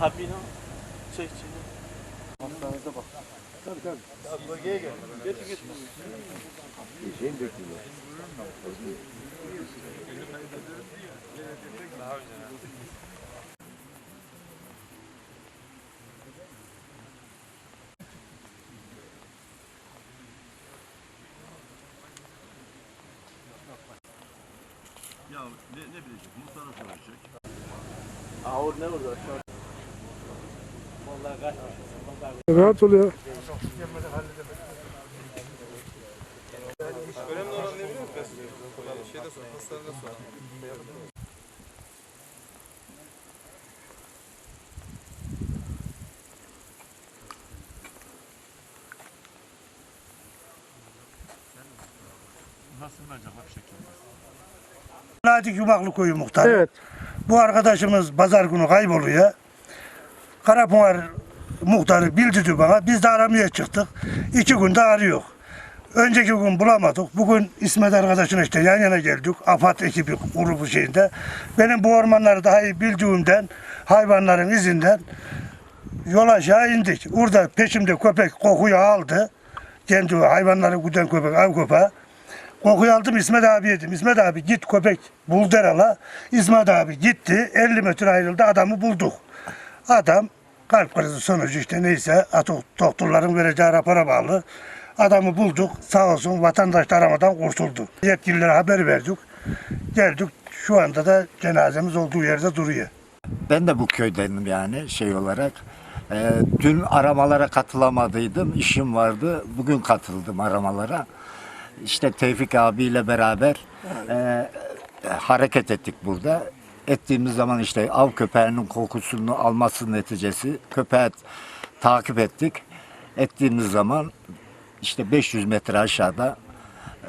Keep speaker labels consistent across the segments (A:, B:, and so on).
A: 밥이나
B: 저희 집에 밥상에서 밥. Tabii tabii.
A: Ya bölgeye gel. Getir getir.
B: Şeyin dökülüyor.
C: Ya ne, ne bilecek? Muhtar'a soracak.
A: Ağır ne orada aşağı? Vallahi kaçmış.
D: Rahat ol ya.
E: Şeyde sor, hastanede sor.
C: Nasıl bence bak
F: Yumaklı Koyu muhtarı.
D: Evet.
F: Bu arkadaşımız pazar günü kayboluyor. Karapınar muhtarı bildirdi bana. Biz de aramaya çıktık. İki günde arıyor. Önceki gün bulamadık. Bugün İsmet arkadaşın işte yan yana geldik. AFAD ekibi grubu şeyinde. Benim bu ormanları daha iyi bildiğimden hayvanların izinden yol aşağı indik. Orada peşimde köpek kokuyu aldı. Kendi hayvanları güden köpek, av köpeği. Kokuyu aldım İsmet abi dedim. İsmet abi git köpek bul derala. İsmet abi gitti 50 metre ayrıldı adamı bulduk. Adam kalp krizi sonucu işte neyse doktorların vereceği rapora bağlı. Adamı bulduk sağ olsun vatandaş da aramadan kurtuldu. Yetkililere haber verdik. Geldik şu anda da cenazemiz olduğu yerde duruyor.
G: Ben de bu köydenim yani şey olarak. Ee, dün aramalara katılamadıydım. işim vardı. Bugün katıldım aramalara. İşte Tevfik abiyle beraber e, hareket ettik burada. Ettiğimiz zaman işte av köpeğinin kokusunu alması neticesi köpeği takip ettik. Ettiğimiz zaman işte 500 metre aşağıda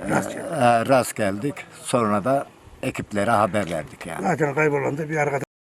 G: e, e, rast geldik. Sonra da ekiplere haber verdik yani.
F: Zaten kaybolan da bir arkadaş.